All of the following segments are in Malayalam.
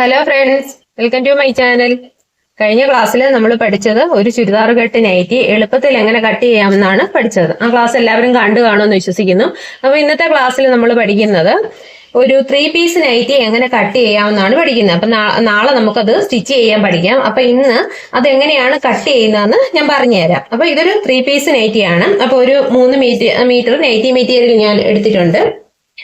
Hello friends welcome to my channel കഴിഞ്ഞ ക്ലാസ്സിൽ നമ്മൾ പഠിച്ചത് ഒരു ചുരിദാർ കെട്ട് നൈറ്റി എളുപ്പത്തിൽ എങ്ങനെ കട്ട് ചെയ്യാമെന്നാണ് പഠിച്ചത്. ആ ക്ലാസ് എല്ലാവരും കണ്ടു കാണുമെന്ന് വിശ്വസിക്കുന്നു. അപ്പോൾ ഇന്നത്തെ ക്ലാസ്സിൽ നമ്മൾ പഠിക്കുന്നത് ഒരു ത്രീ പീസ് നൈറ്റി എങ്ങനെ കട്ട് ചെയ്യാമെന്നാണ് പഠിക്കുന്നത്. അപ്പം നാളെ നമുക്കത് സ്റ്റിച്ച് ചെയ്യാൻ പഠിക്കാം. അപ്പം ഇന്ന് അതെങ്ങനെയാണ് കട്ട് ചെയ്യുന്നതെന്ന് ഞാൻ പറഞ്ഞുതരാം. അപ്പം ഇതൊരു ത്രീ പീസ് നൈറ്റിയാണ് അപ്പോൾ ഒരു മൂന്ന് മീറ്റർ മീറ്റർ നൈറ്റി മെറ്റീരിയൽ ഞാൻ എടുത്തിട്ടുണ്ട്.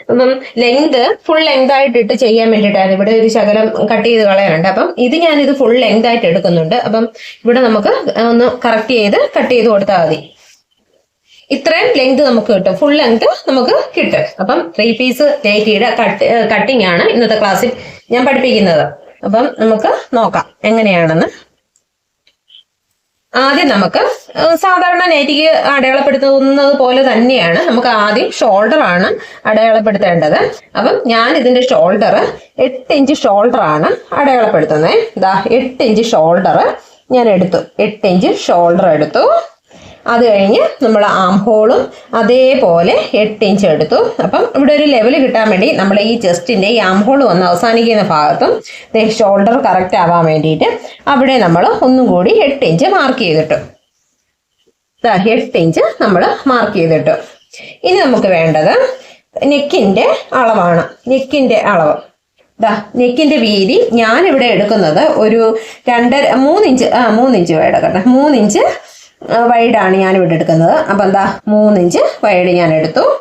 അപ്പം ലെങ്ത് ഫുൾ ലെങ്ത് ആയിട്ട് ഇട്ട് ചെയ്യാൻ വേണ്ടിയിട്ടാണ് ഇവിടെ ഒരു ശകലം കട്ട് ചെയ്ത് കളയാനുണ്ട്. അപ്പം ഇത് ഞാൻ ഇത് ഫുൾ ലെങ്ത് ആയിട്ട് എടുക്കുന്നുണ്ട്. അപ്പം ഇവിടെ നമുക്ക് ഒന്ന് കറക്റ്റ് ചെയ്ത് കട്ട് ചെയ്ത് കൊടുത്താൽ മതി. ഇത്രയും ലെങ്ത് നമുക്ക് കിട്ടും. ഫുൾ ലെങ്ത് നമുക്ക് കിട്ടും. അപ്പം ത്രീ പീസ് നൈറ്റിയുടെ കട്ട് കട്ടിംഗ് ആണ് ഇന്നത്തെ ക്ലാസ്സിൽ ഞാൻ പഠിപ്പിക്കുന്നത്. അപ്പം നമുക്ക് നോക്കാം. എങ്ങനെയാണെന്ന് ആദ്യം നമുക്ക് സാധാരണ നെറ്റിക്ക് അടയാളപ്പെടുത്തുന്നത് പോലെ തന്നെയാണ് നമുക്ക് ആദ്യം ഷോൾഡർ ആണ് അടയാളപ്പെടുത്തേണ്ടത്. അപ്പം ഞാൻ ഇതിന്റെ ഷോൾഡർ എട്ട് ഇഞ്ച് ഷോൾഡർ ആണ് അടയാളപ്പെടുത്തുന്നത് ഇതാ എട്ട് ഇഞ്ച് ഷോൾഡർ ഞാൻ എടുത്തു. എട്ട് ഇഞ്ച് ഷോൾഡർ എടുത്തു. അത് കഴിഞ്ഞ് നമ്മൾ ആം ഹോളും അതേപോലെ എട്ട് ഇഞ്ച് എടുത്തു. അപ്പം ഇവിടെ ഒരു ലെവൽ കിട്ടാൻ വേണ്ടി നമ്മൾ ഈ ചെസ്റ്റിന്റെ ഈ ആം ഹോൾ വന്ന് അവസാനിക്കുന്ന ഭാഗത്തും ഷോൾഡർ കറക്റ്റ് ആവാൻ വേണ്ടിയിട്ട് അവിടെ നമ്മൾ ഒന്നും കൂടി എട്ട് ഇഞ്ച് മാർക്ക് ചെയ്തിട്ടു. എട്ട് ഇഞ്ച് നമ്മൾ മാർക്ക് ചെയ്തിട്ടു. ഇനി നമുക്ക് വേണ്ടത് നെക്കിന്റെ അളവാണ്. നെക്കിന്റെ അളവ്. ദാ നെക്കിന്റെ വീതി ഞാനിവിടെ എടുക്കുന്നത് ഒരു രണ്ടര മൂന്നിഞ്ച് ആ മൂന്നിഞ്ച് എടുക്കട്ടെ മൂന്നിഞ്ച് വൈഡാണ് ഞാനിവിടെ എടുക്കുന്നത്. അപ്പം എന്താ മൂന്നിഞ്ച് വൈഡ് ഞാൻ എടുത്തു.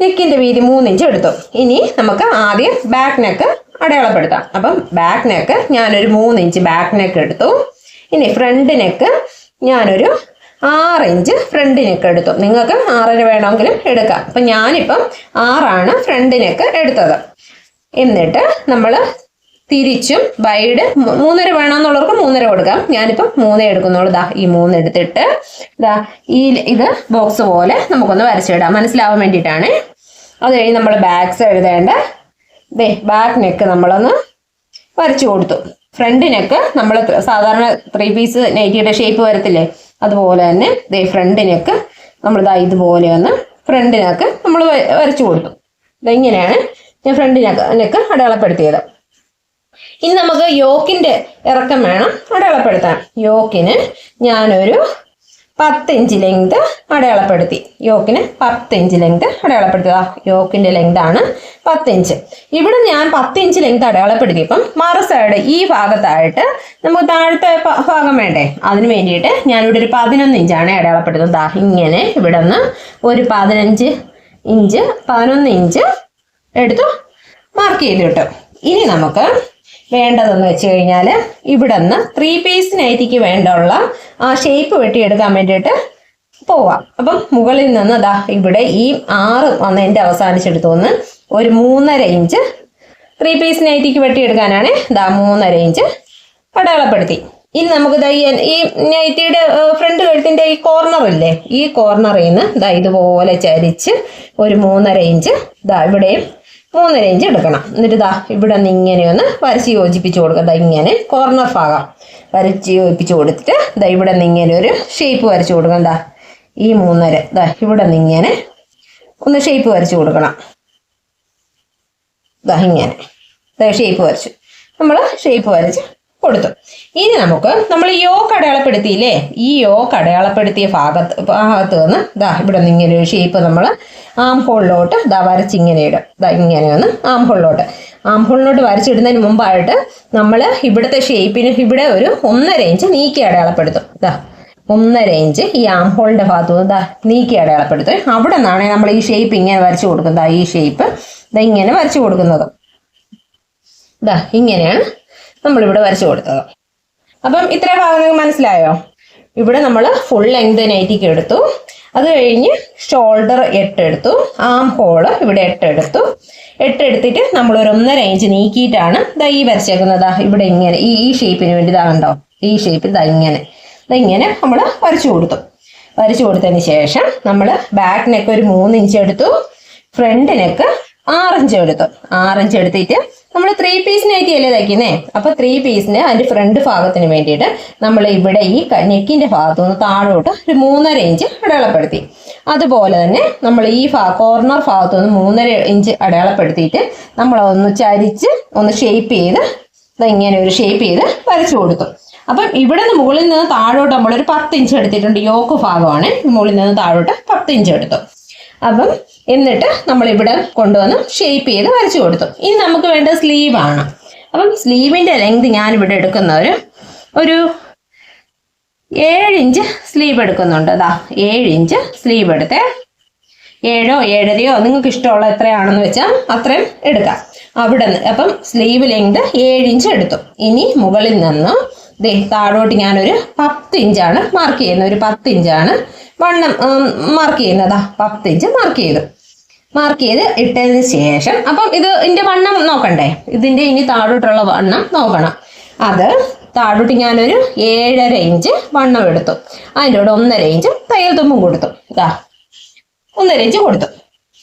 നെക്കിന്റെ വീതി മൂന്നിഞ്ച് എടുത്തു. ഇനി നമുക്ക് ആദ്യം ബാക്ക് നെക്ക് അടയാളപ്പെടുത്താം. അപ്പം ബാക്ക് നെക്ക് ഞാനൊരു മൂന്നിഞ്ച് ബാക്ക് നെക്ക് എടുത്തു. ഇനി ഫ്രണ്ട് നെക്ക് ഞാനൊരു ആറ് ഇഞ്ച് ഫ്രണ്ട് നെക്ക് എടുത്തു. നിങ്ങൾക്ക് ആറര വേണമെങ്കിലും എടുക്കാം. അപ്പം ഞാനിപ്പം ആറാണ് ഫ്രണ്ട് നെക്ക് എടുത്തത്. എന്നിട്ട് നമ്മൾ തിരിച്ചും ബൈഡ് മൂന്നര വേണമെന്നുള്ളവർക്ക് മൂന്നര കൊടുക്കാം. ഞാനിപ്പം മൂന്നേ എടുക്കുന്നുള്ളൂ. ദാ ഈ മൂന്ന് എടുത്തിട്ട് ദാ ഈ ഇത് ബോക്സ് പോലെ നമുക്കൊന്ന് വരച്ചിടാം. മനസ്സിലാവാൻ വേണ്ടിയിട്ടാണ്. അത് കഴിഞ്ഞ് നമ്മൾ ബാക്ക്സ് എഴുതേണ്ട. ദേ ബാക്ക് നെക്ക് നമ്മളൊന്ന് വരച്ചു കൊടുത്തു. ഫ്രണ്ട് നെക്ക് നമ്മൾ സാധാരണ ത്രീ പീസ് നൈറ്റിയുടെ ഷേപ്പ് വരത്തില്ലേ? അതുപോലെ തന്നെ ദേ ഫ്രണ്ട് നെക്ക് നമ്മൾ ദാ ഇതുപോലെ ഒന്ന് ഫ്രണ്ട് നെക്ക് നമ്മൾ വരച്ചു കൊടുത്തു. ഇങ്ങനെയാണ് ഞാൻ ഫ്രണ്ട് നെക്ക് നെക്ക് അടയാളപ്പെടുത്തിയത്. ഇനി നമുക്ക് യോക്കിന്റെ ഇറക്കം വേണം അടയാളപ്പെടുത്താൻ. യോക്കിന് ഞാനൊരു പത്ത് ഇഞ്ച് ലെങ്ത് അടയാളപ്പെടുത്തി. യോക്കിന് പത്ത് ഇഞ്ച് ലെങ്ത് അടയാളപ്പെടുത്തി ആ യോക്കിന്റെ ലെങ്ത് ആണ് പത്ത് ഇഞ്ച്. ഇവിടെ ഞാൻ പത്ത് ഇഞ്ച് ലെങ്ത് അടയാളപ്പെടുത്തിയപ്പം മറു സൈഡ് ഈ ഭാഗത്തായിട്ട് നമുക്ക് താഴത്തെ ഭാഗം വേണ്ടേ? അതിന് വേണ്ടിയിട്ട് ഞാനിവിടെ ഒരു പതിനൊന്ന് ഇഞ്ചാണ് അടയാളപ്പെടുത്തുന്നത്. ഇങ്ങനെ ഇവിടെ നിന്ന് ഒരു പതിനഞ്ച് ഇഞ്ച് പതിനൊന്ന് ഇഞ്ച് എടുത്തു മാർക്ക് ചെയ്ത് കിട്ടും ഇനി നമുക്ക് വേണ്ടതെന്ന് വെച്ച് കഴിഞ്ഞാൽ ഇവിടെ നിന്ന് ത്രീ നൈറ്റിക്ക് വേണ്ടുള്ള ആ ഷേപ്പ് വെട്ടിയെടുക്കാൻ വേണ്ടിയിട്ട് പോവാം. അപ്പം മുകളിൽ നിന്ന് അതാ ഇവിടെ ഈ ആറ് വന്നതിന്റെ അവസാനിച്ചെടുത്തു നിന്ന് ഒരു മൂന്നര ഇഞ്ച് ത്രീ പീസ് നൈറ്റിക്ക് വെട്ടിയെടുക്കാനാണ് ഇതാ മൂന്നര ഇഞ്ച് പടയാളപ്പെടുത്തി ഇനി നമുക്ക് ഈ ഈ നൈറ്റിയുടെ ഫ്രണ്ട് കഴുത്തിന്റെ ഈ കോർണർ ഇല്ലേ? ഈ കോർണറിൽ നിന്ന് ദാ ഇതുപോലെ ചരിച്ച് ഒരു മൂന്നര ഇഞ്ച് ദാ ഇവിടെയും മൂന്നര ഇഞ്ച് എടുക്കണം. എന്നിട്ട് ഇതാ ഇവിടെ നിന്ന് ഇങ്ങനെ ഒന്ന് വരച്ച് യോജിപ്പിച്ച് കൊടുക്കുക ഇങ്ങനെ കോർണർ ഭാഗം വരച്ച് യോജിപ്പിച്ച് കൊടുത്തിട്ട് ദാ ഇവിടെ നിന്ന് ഇങ്ങനെ ഒരു ഷേപ്പ് വരച്ച് കൊടുക്കണം. ദാ ഈ മൂന്നര. ദാ ഇവിടെ നിന്ന് ഇങ്ങനെ ഒന്ന് ഷേപ്പ് വരച്ച് കൊടുക്കണം. ദാ ഇങ്ങനെ. ദാ ഷേപ്പ് വരച്ചു. നമ്മൾ ഷേപ്പ് വരച്ച് കൊടുത്തു. ഇനി നമുക്ക് നമ്മൾ യോക്ക് അടയാളപ്പെടുത്തിയില്ലേ? ഈ യോക്ക് അടയാളപ്പെടുത്തിയ ഭാഗത്ത് ഭാഗത്ത് നിന്ന് ദാ ഇവിടെ നിന്ന് ഇങ്ങനെ ഒരു ഷേപ്പ് നമ്മൾ ആം ഹോളിലോട്ട് ദാ വരച്ചിങ്ങനെ ഇടും. ദാ ഇങ്ങനെ ഒന്ന് ആം ഹോളിലോട്ട് ആം ഹോളിലോട്ട് വരച്ചിടുന്നതിന് മുമ്പായിട്ട് നമ്മൾ ഇവിടുത്തെ ഷേപ്പിന് ഇവിടെ ഒരു ഒന്നര ഇഞ്ച് നീക്കി അടയാളപ്പെടുത്തും. ദാ ഒന്നര ഇഞ്ച് ഈ ആം ഹോളിന്റെ ഭാഗത്ത് നിന്ന് ദാ നീക്കി അടയാളപ്പെടുത്തും. അവിടെ നിന്നാണ് നമ്മൾ ഈ ഷേപ്പ് ഇങ്ങനെ വരച്ചു കൊടുക്കുന്നത്. ഈ ഷേപ്പ് ദാ ഇങ്ങനെ വരച്ചു കൊടുക്കുന്നത്. ദാ ഇങ്ങനെയാണ് നമ്മളിവിടെ വരച്ചു കൊടുത്തത്. അപ്പം ഇത്ര ഭാഗങ്ങൾ മനസ്സിലായോ? ഇവിടെ നമ്മൾ ഫുൾ ലെങ്ത് നൈറ്റിക്ക് എടുത്തു. അത് കഴിഞ്ഞ് ഷോൾഡർ എട്ടെടുത്തു ആം ഹോൾ ഇവിടെ എട്ടെടുത്തു എട്ടെടുത്തിട്ട് നമ്മൾ ഒരു ഒന്നര ഇഞ്ച് നീക്കിയിട്ടാണ് ദാ ഈ വരച്ചേക്കുന്നത്. ഇവിടെ ഇങ്ങനെ ഈ ഈ ഷേപ്പിന് വേണ്ടി ഇതാ കണ്ടോ? ഈ ഷേപ്പിൽ ദാ ഇങ്ങനെ. ഇങ്ങനെ നമ്മൾ വരച്ചു കൊടുത്തു. വരച്ചു കൊടുത്തതിന് ശേഷം നമ്മൾ ബാക്ക് നെക്ക് ഒരു മൂന്ന് ഇഞ്ച് എടുത്തു. ഫ്രണ്ട് നെക്ക് ആറിഞ്ച് എടുത്തു. ആറിഞ്ച് എടുത്തിട്ട് നമ്മൾ ത്രീ പീസ് നൈറ്റി അല്ലേ തയ്ക്കുന്നേ അപ്പൊ ത്രീ പീസിന് അതിന്റെ ഫ്രണ്ട് ഭാഗത്തിന് വേണ്ടിയിട്ട് നമ്മൾ ഇവിടെ ഈ നെക്കിന്റെ ഭാഗത്തു നിന്ന് താഴോട്ട് ഒരു മൂന്നര ഇഞ്ച് അടയാളപ്പെടുത്തി. അതുപോലെ തന്നെ നമ്മൾ ഈ കോർണർ ഭാഗത്ത് നിന്ന് മൂന്നര ഇഞ്ച് അടയാളപ്പെടുത്തിയിട്ട് നമ്മൾ ഒന്ന് ചരിച്ച് ഒന്ന് ഷേപ്പ് ചെയ്ത് ഇങ്ങനെ ഒരു ഷേപ്പ് ചെയ്ത് വരച്ചു കൊടുത്തു. അപ്പം ഇവിടെ നിന്ന് മുകളിൽ നിന്ന് താഴോട്ട് നമ്മളൊരു പത്ത് ഇഞ്ച് എടുത്തിട്ടുണ്ട്. യോക്ക് ഭാഗമാണ്. മുകളിൽ നിന്ന് താഴോട്ട് പത്ത് ഇഞ്ച് എടുത്തു. അപ്പം എന്നിട്ട് നമ്മൾ ഇവിടെ കൊണ്ടുവന്ന് ഷേപ്പ് ചെയ്ത് വരച്ചു കൊടുത്തു. ഇനി നമുക്ക് വേണ്ട സ്ലീവാണ് അപ്പം സ്ലീവിന്റെ ലെങ്ത് ഞാൻ ഇവിടെ എടുക്കുന്ന ഒരു ഒരു ഏഴ് ഇഞ്ച് സ്ലീവ് എടുക്കുന്നുണ്ട്. അതാ ഏഴ് ഇഞ്ച് സ്ലീവ് എടുത്തേ. ഏഴോ ഏഴരയോ നിങ്ങൾക്ക് ഇഷ്ടമുള്ള എത്രയാണെന്ന് വെച്ചാൽ അത്രയും എടുക്കാം. അവിടെ നിന്ന് അപ്പം സ്ലീവ് ലെങ്ത് ഏഴ് ഇഞ്ച് എടുത്തു. ഇനി മുകളിൽ നിന്ന് ദേ താഴോട്ട് ഞാനൊരു പത്ത് ഇഞ്ചാണ് മാർക്ക് ചെയ്യുന്നത്. ഒരു പത്ത് ഇഞ്ചാണ് വണ്ണം മാർക്ക് ചെയ്യുന്നതാ. പത്ത് ഇഞ്ച് മാർക്ക് ചെയ്തു. മാർക്ക് ചെയ്ത് ഇട്ടതിന് ശേഷം അപ്പം ഇത് ഇതിന്റെ വണ്ണം നോക്കണ്ടേ? ഇതിന്റെ ഇനി താഴോട്ടുള്ള വണ്ണം നോക്കണം. അത് താഴോട്ട് ഞാനൊരു ഏഴര ഇഞ്ച് വണ്ണം എടുത്തു. അതിന്റെ കൂടെ ഒന്നര ഇഞ്ച് തയ്യൽ തുമ്പും കൊടുത്തു. ഇതാ ഒന്നര ഇഞ്ച് കൊടുത്തു.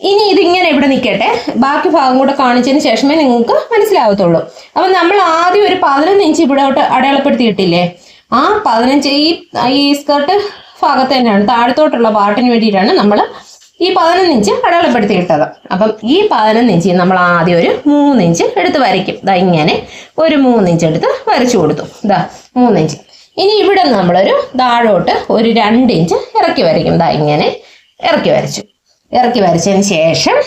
ഇനി ഇതിങ്ങനെ ഇവിടെ നിൽക്കട്ടെ ബാക്കി ഭാഗം കൂടെ കാണിച്ചതിന് ശേഷമേ നിങ്ങൾക്ക് മനസ്സിലാവത്തുള്ളൂ. അപ്പം നമ്മൾ ആദ്യം ഒരു പതിനൊന്ന് ഇഞ്ച് ഇവിടോട്ട് അടയാളപ്പെടുത്തിയിട്ടില്ലേ? ആ പതിനഞ്ച് ഈ ഈ സ്കർട്ട് ഭാഗത്ത് തന്നെയാണ് താഴത്തോട്ടുള്ള പാട്ടിന് വേണ്ടിയിട്ടാണ് നമ്മൾ ഈ പതിനൊന്ന് ഇഞ്ച് അടയാളപ്പെടുത്തിയിട്ടത്. അപ്പം ഈ പതിനൊന്ന് ഇഞ്ച് നമ്മൾ ആദ്യം ഒരു മൂന്ന് ഇഞ്ച് എടുത്ത് വരയ്ക്കും. ഇതാ ഇങ്ങനെ ഒരു മൂന്ന് ഇഞ്ച് എടുത്ത് വരച്ചു കൊടുത്തു. ഇതാ മൂന്ന് ഇഞ്ച്. ഇനി ഇവിടെ നമ്മളൊരു താഴോട്ട് ഒരു രണ്ട് ഇഞ്ച് ഇറക്കി വരയ്ക്കും. ഇതാ ഇങ്ങനെ ഇറക്കി വരച്ചു. ഇറക്കി വരച്ചതിന് ശേഷം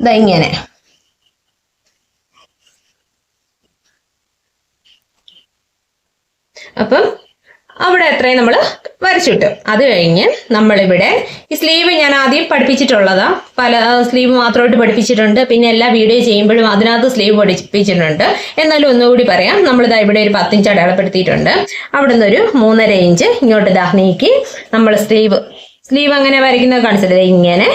ഇതാ ഇങ്ങനെ. അപ്പം അവിടെ എത്രയും നമ്മൾ വരച്ചിട്ടു അത് കഴിഞ്ഞ് നമ്മളിവിടെ ഈ സ്ലീവ് ഞാൻ ആദ്യം പഠിപ്പിച്ചിട്ടുള്ളതാ. പല സ്ലീവ് മാത്രമായിട്ട് പഠിപ്പിച്ചിട്ടുണ്ട്. പിന്നെ എല്ലാ വീഡിയോ ചെയ്യുമ്പോഴും അതിനകത്ത് സ്ലീവ് പഠിപ്പിച്ചിട്ടുണ്ട്. എന്നാലും ഒന്നുകൂടി പറയാം. നമ്മളിതാ ഇവിടെ ഒരു പത്തിഞ്ച് അടയാളപ്പെടുത്തിയിട്ടുണ്ട്. അവിടെ നിന്ന് ഒരു മൂന്നര ഇഞ്ച് ഇങ്ങോട്ട് ദാ നീക്കി നമ്മൾ സ്ലീവ് സ്ലീവ് അങ്ങനെ വരയ്ക്കുന്നത് കാണിച്ചത് ഇങ്ങനെ.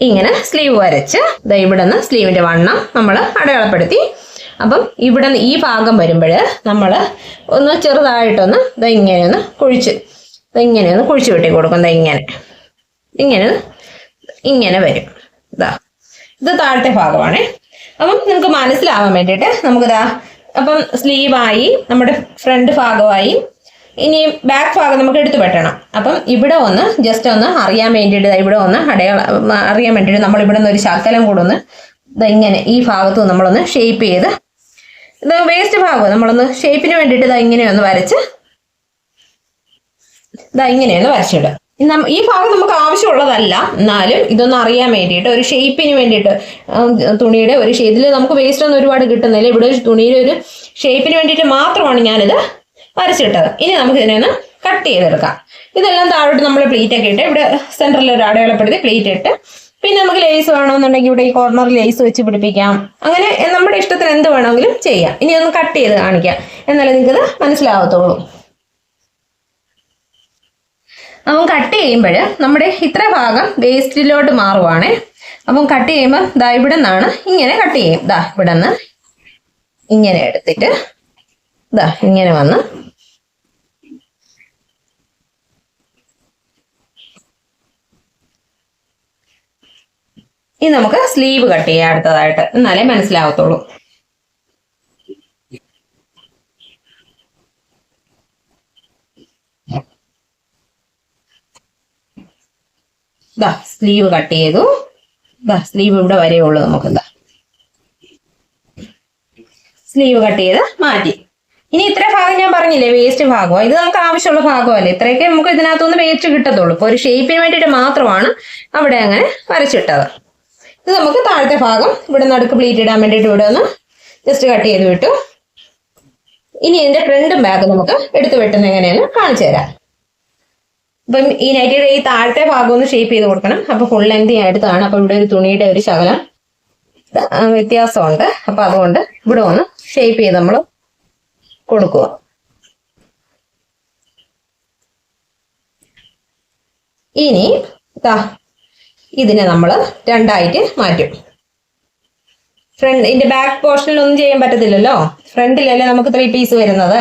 ഇങ്ങനെ സ്ലീവ് വരച്ച് ഇതാ ഇവിടെ നിന്ന് സ്ലീവിന്റെ വണ്ണം നമ്മൾ അടയാളപ്പെടുത്തി അപ്പം ഇവിടെ ഈ ഭാഗം വരുമ്പോൾ നമ്മൾ ഒന്ന് ചെറുതായിട്ടൊന്ന് ദാ ഇങ്ങനെ ഒന്ന് കുഴിച്ച് ദാ ഇങ്ങനെ ഒന്ന് കുഴിച്ച് വെട്ടി കൊടുക്കും. ഇങ്ങനെ ഇങ്ങനെ ഇങ്ങനെ വരും. ഇതാ ഇത് താഴത്തെ ഭാഗമാണ്. അപ്പം നിങ്ങൾക്ക് മനസ്സിലാവാൻ വേണ്ടിയിട്ട് നമുക്കിതാ അപ്പം സ്ലീവായി നമ്മുടെ ഫ്രണ്ട് ഭാഗമായി ഇനി ബാക്ക് ഭാഗം നമുക്ക് എടുത്തു വെട്ടണം. അപ്പം ഇവിടെ ഒന്ന് ജസ്റ്റ് ഒന്ന് അറിയാൻ വേണ്ടിയിട്ട് ഇവിടെ ഒന്ന് അടയാള അറിയാൻ വേണ്ടിയിട്ട് നമ്മൾ ഇവിടെ നിന്ന് ഒരു ശകലം കൂടെ ഒന്ന് ഇങ്ങനെ ഈ ഭാഗത്ത് നമ്മളൊന്ന് ഷേപ്പ് ചെയ്ത് ഇത് വേസ്റ്റ് ഭാഗം. നമ്മളൊന്ന് ഷേപ്പിന് വേണ്ടിയിട്ട് ഇതാ ഇങ്ങനെ ഒന്ന് വരച്ച് ഇതാ ഇങ്ങനെയൊന്ന് വരച്ചിടുക. ഈ ഭാഗം നമുക്ക് ആവശ്യമുള്ളതല്ല. എന്നാലും ഇതൊന്നും അറിയാൻ വേണ്ടിയിട്ട് ഒരു ഷേപ്പിന് വേണ്ടിയിട്ട് തുണിയുടെ ഒരു ഇതിൽ നമുക്ക് വേസ്റ്റ് ഒന്നും ഒരുപാട് കിട്ടുന്നില്ല. ഇവിടെ തുണിയുടെ ഒരു ഷേപ്പിന് വേണ്ടിയിട്ട് മാത്രമാണ് ഞാനിത് വരച്ചിട്ടത്. ഇനി നമുക്ക് ഇതിനെ ഒന്ന് കട്ട് ചെയ്തെടുക്കാം. ഇതെല്ലാം താഴോട്ട് നമ്മൾ പ്ലീറ്റ് ഒക്കെ ഇട്ട് ഇവിടെ സെന്ററിൽ ഒരു അടയാളപ്പെടുത്തി പ്ലീറ്റ് ഇട്ട് പിന്നെ നമുക്ക് ലേസ് വേണമെന്നുണ്ടെങ്കിൽ ഇവിടെ ഈ കോർണർ ലേസ് വെച്ച് പിടിപ്പിക്കാം. അങ്ങനെ നമ്മുടെ ഇഷ്ടത്തിന് എന്ത് വേണമെങ്കിലും ചെയ്യാം. ഇനി ഒന്ന് കട്ട് ചെയ്ത് കാണിക്കാം. എന്നാലേ നിങ്ങൾക്ക് മനസ്സിലാവത്തുള്ളൂ. അപ്പം കട്ട് ചെയ്യുമ്പോൾ നമ്മുടെ ഇത്ര ഭാഗം വേസ്റ്റിലോട്ട് മാറുവാണേ. അപ്പം കട്ട് ചെയ്യുമ്പോൾ ദാ ഇവിടെ നിന്നാണ് ഇങ്ങനെ കട്ട് ചെയ്യും. ദാ ഇവിടെ നിന്ന് ഇങ്ങനെ എടുത്തിട്ട് ദാ ഇങ്ങനെ വന്ന് ഇനി നമുക്ക് സ്ലീവ് കട്ട് ചെയ്യാം അടുത്തതായിട്ട്. എന്നാലേ മനസ്സിലാവത്തുള്ളൂ. ദാ സ്ലീവ് കട്ട് ചെയ്തു. ദാ സ്ലീവ് ഇവിടെ വരെയുള്ളൂ നമുക്ക് ദാ. സ്ലീവ് കട്ട് ചെയ്ത് മാറ്റി. ഇനി ഇത്ര ഭാഗം ഞാൻ പറഞ്ഞില്ലേ വേസ്റ്റ് ഭാഗമാണ് ഇത് നമുക്ക് ആവശ്യമുള്ള ഭാഗമല്ലേ? ഇത്രയൊക്കെ നമുക്ക് ഇതിനകത്തുനിന്ന് വേസ്റ്റ് കിട്ടത്തുള്ളൂ. ഇപ്പോൾ ഒരു ഷേപ്പിന് വേണ്ടിയിട്ട് മാത്രമാണ് അവിടെ അങ്ങനെ വരച്ചിട്ടത്. ഇത് നമുക്ക് താഴത്തെ ഭാഗം ഇവിടെ നടുക്ക് പ്ലീറ്റ് ഇടാൻ വേണ്ടിയിട്ട് ഇവിടെ ഒന്ന് ജസ്റ്റ് കട്ട് ചെയ്ത് വിട്ടു. ഇനി ഇതിന്റെ ഫ്രണ്ടും ബാഗ് നമുക്ക് എടുത്തു വെട്ടുന്ന എങ്ങനെയാണ് കാണിച്ചു തരാം. അപ്പം ഈ നൈറ്റിയുടെ ഈ താഴത്തെ ഭാഗം ഒന്ന് ഷേപ്പ് ചെയ്ത് കൊടുക്കണം. അപ്പൊ ഫുൾ ലെങ്ത് ഞാൻ എടുത്തതാണ് അപ്പൊ ഇവിടെ ഒരു തുണിയുടെ ഒരു ശകലം വ്യത്യാസമുണ്ട്. അപ്പൊ അതുകൊണ്ട് ഇവിടെ ഒന്ന് ഷേപ്പ് ചെയ്ത് നമ്മൾ കൊടുക്കുക. ഇനി ദാ ഇതിനെ നമ്മൾ രണ്ടായിട്ട് മാറ്റും. ഫ്രണ്ട് ഇതിന്റെ ബാക്ക് പോർഷനിൽ ഒന്നും ചെയ്യാൻ പറ്റത്തില്ലല്ലോ? ഫ്രണ്ടിലല്ലേ നമുക്ക് ത്രീ പീസ് വരുന്നത്?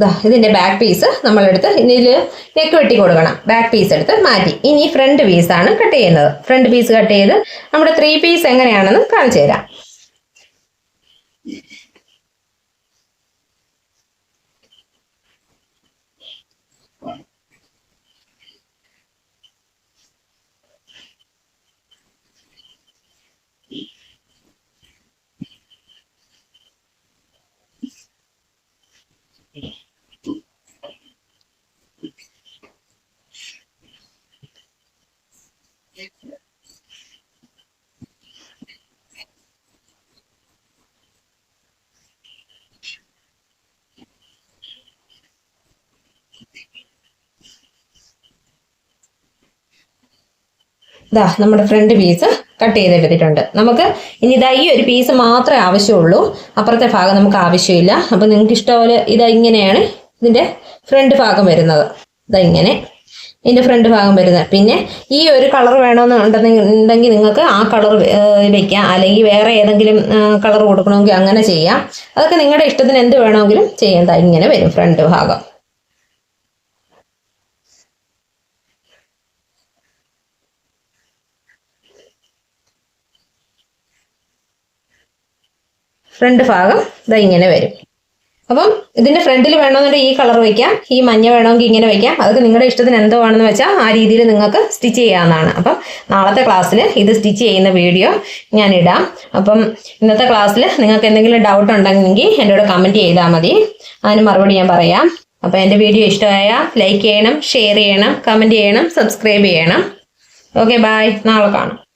ദാ ഇതിന്റെ ബാക്ക് പീസ് നമ്മളെടുത്ത് ഇതിൽ നെക്ക് വെട്ടി കൊടുക്കണം. ബാക്ക് പീസ് എടുത്ത് മാറ്റി. ഇനി ഫ്രണ്ട് പീസാണ് കട്ട് ചെയ്യുന്നത്. ഫ്രണ്ട് പീസ് കട്ട് ചെയ്ത് നമ്മുടെ ത്രീ പീസ് എങ്ങനെയാണെന്ന് കാണിച്ചു തരാം. ഇതാ നമ്മുടെ ഫ്രണ്ട് പീസ് കട്ട് ചെയ്തെടുത്തിട്ടുണ്ട്. നമുക്ക് ഇനി ഇതാ ഈ ഒരു പീസ് മാത്രമേ ആവശ്യമുള്ളൂ. അപ്പുറത്തെ ഭാഗം നമുക്ക് ആവശ്യമില്ല. അപ്പം നിങ്ങൾക്ക് ഇഷ്ടപോലെ ഇതാ ഇങ്ങനെയാണ് ഇതിന്റെ ഫ്രണ്ട് ഭാഗം വരുന്നത്. ഇതാ ഇങ്ങനെ ഇതിന്റെ ഫ്രണ്ട് ഭാഗം വരുന്നത്. പിന്നെ ഈ ഒരു കളർ വേണമെന്നുണ്ടെങ്കിൽ നിങ്ങൾക്ക് ആ കളർ വെക്കാം. അല്ലെങ്കിൽ വേറെ ഏതെങ്കിലും കളർ കൊടുക്കണമെങ്കിൽ അങ്ങനെ ചെയ്യാം. അതൊക്കെ നിങ്ങളുടെ ഇഷ്ടത്തിന് എന്ത് വേണമെങ്കിലും ചെയ്യാം. ദാ ഇങ്ങനെ വരും ഫ്രണ്ട് ഭാഗം. ഫ്രണ്ട് ഭാഗം ഇതാ ഇങ്ങനെ വരും. അപ്പം ഇതിന്റെ ഫ്രണ്ടിൽ വേണമെന്നുണ്ടെങ്കിൽ ഈ കളർ വയ്ക്കാം ഈ മഞ്ഞ വേണമെങ്കിൽ ഇങ്ങനെ വയ്ക്കാം. അതൊക്കെ നിങ്ങളുടെ ഇഷ്ടത്തിന് എന്തോ ആണെന്ന് വെച്ചാൽ ആ രീതിയിൽ നിങ്ങൾക്ക് സ്റ്റിച്ച് ചെയ്യാവുന്നതാണ്. അപ്പം നാളത്തെ ക്ലാസ്സിൽ ഇത് സ്റ്റിച്ച് ചെയ്യുന്ന വീഡിയോ ഞാൻ ഇടാം. അപ്പം ഇന്നത്തെ ക്ലാസ്സിൽ നിങ്ങൾക്ക് എന്തെങ്കിലും ഡൗട്ട് ഉണ്ടെങ്കിൽ എന്നോട് കമന്റ് ചെയ്താൽ മതി. അതിന് മറുപടി ഞാൻ പറയാം. അപ്പോൾ എന്റെ വീഡിയോ ഇഷ്ടമായ ലൈക്ക് ചെയ്യണം ഷെയർ ചെയ്യണം കമന്റ് ചെയ്യണം സബ്സ്ക്രൈബ് ചെയ്യണം. ഓക്കെ ബായ് നാളെ കാണാം.